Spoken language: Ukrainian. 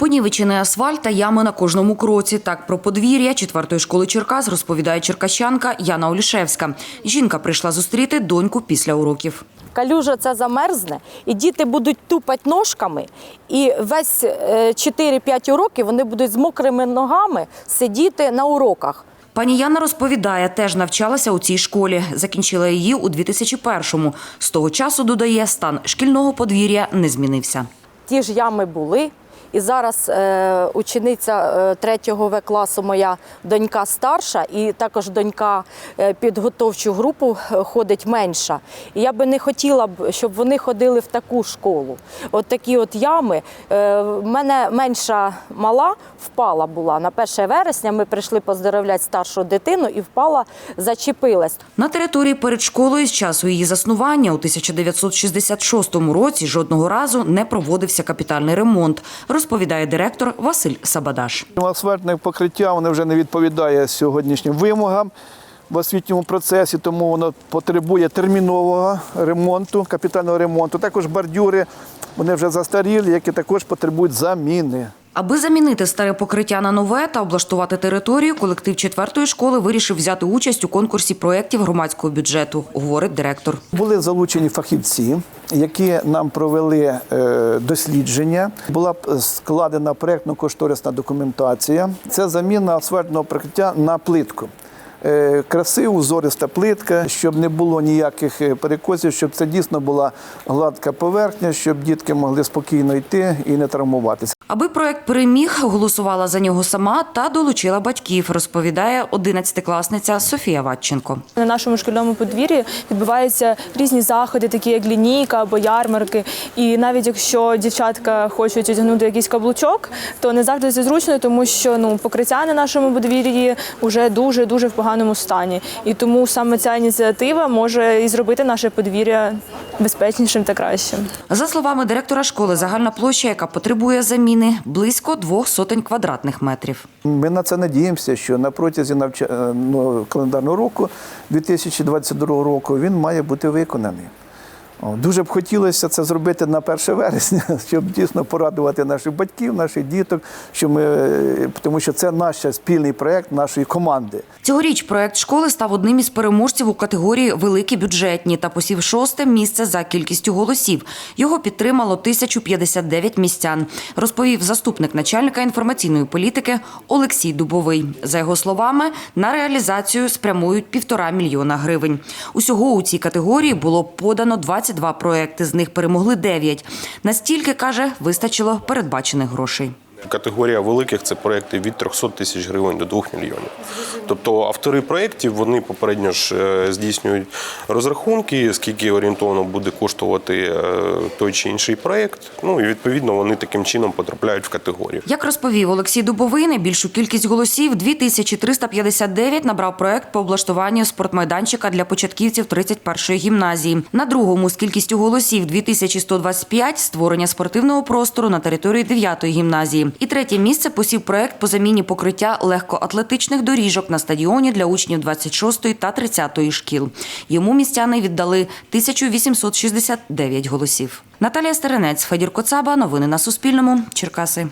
Понівечений асфальт та ями на кожному кроці. Так про подвір'я четвертої школи Черкас розповідає черкащанка Яна Олішевська. Жінка прийшла зустріти доньку після уроків. Калюжа ця замерзне, і діти будуть тупати ножками, і весь е, 4-5 уроків вони будуть з мокрими ногами сидіти на уроках. Пані Яна розповідає, теж навчалася у цій школі. Закінчила її у 2001-му. З того часу, додає, стан шкільного подвір'я не змінився. Ті ж ями були. І зараз е, учениця е, третього В класу, моя донька старша, і також донька е, підготовчу групу е, ходить менша. І я би не хотіла б, щоб вони ходили в таку школу. От такі от ями. Е, мене менша мала впала була на 1 вересня. Ми прийшли поздоровляти старшу дитину і впала, зачепилась. На території перед школою з часу її заснування у 1966 році жодного разу не проводився капітальний ремонт, розповідає директор Василь Сабадаш. Асфальтне покриття воно вже не відповідає сьогоднішнім вимогам в освітньому процесі, тому воно потребує термінового ремонту, капітального ремонту. Також бордюри вони вже застарілі, які також потребують заміни. Аби замінити старе покриття на нове та облаштувати територію, колектив четвертої школи вирішив взяти участь у конкурсі проєктів громадського бюджету, говорить директор. Були залучені фахівці, які нам провели е, дослідження. Була складена проєктно-кошторисна документація. Це заміна асфальтного покриття на плитку. Е, Красиву, узориста плитка, щоб не було ніяких е, перекосів, щоб це дійсно була гладка поверхня, щоб дітки могли спокійно йти і не травмуватися. Аби проєкт переміг, голосувала за нього сама та долучила батьків, розповідає 11-класниця Софія Ватченко. На нашому шкільному подвір'ї відбуваються різні заходи, такі як лінійка або ярмарки. І навіть якщо дівчатка хочуть одягнути якийсь каблучок, то не завжди це зручно, тому що ну покриття на нашому подвір'ї вже дуже дуже в поганому стані. І тому саме ця ініціатива може і зробити наше подвір'я безпечнішим та кращим. За словами директора школи, загальна площа, яка потребує заміни, близько двох сотень квадратних метрів. Ми на це надіємося, що на протязі навча... е, ну, календарного року 2022 року він має бути виконаний. Дуже б хотілося це зробити на 1 вересня, щоб дійсно порадувати наших батьків, наших діток, що ми, е, тому що це наш спільний проєкт нашої команди. Цьогоріч проект школи став одним із переможців у категорії Великі бюджетні та посів шосте місце за кількістю голосів. Його підтримало 1059 містян, розповів заступник начальника інформаційної політики Олексій Дубовий. За його словами, на реалізацію спрямують півтора мільйона гривень. Усього у цій категорії було подано 22 проекти. З них перемогли 9. Настільки каже, вистачило передбачених грошей. Категорія великих це проекти від 300 тисяч гривень до 2 мільйонів. Тобто автори проєктів вони попередньо ж е, здійснюють розрахунки, скільки орієнтовно буде коштувати е, той чи інший проєкт. Ну і відповідно вони таким чином потрапляють в категорію. Як розповів Олексій Дубовий, найбільшу кількість голосів 2359 набрав проект по облаштуванню спортмайданчика для початківців 31-ї гімназії. На другому з кількістю голосів 2125 – створення спортивного простору на території 9-ї гімназії. І третє місце посів проект по заміні покриття легкоатлетичних доріжок на стадіоні для учнів 26-ї та 30-ї шкіл. Йому містяни віддали 1869 голосів. Наталія Стеренець, Федір Коцаба. Новини на Суспільному. Черкаси.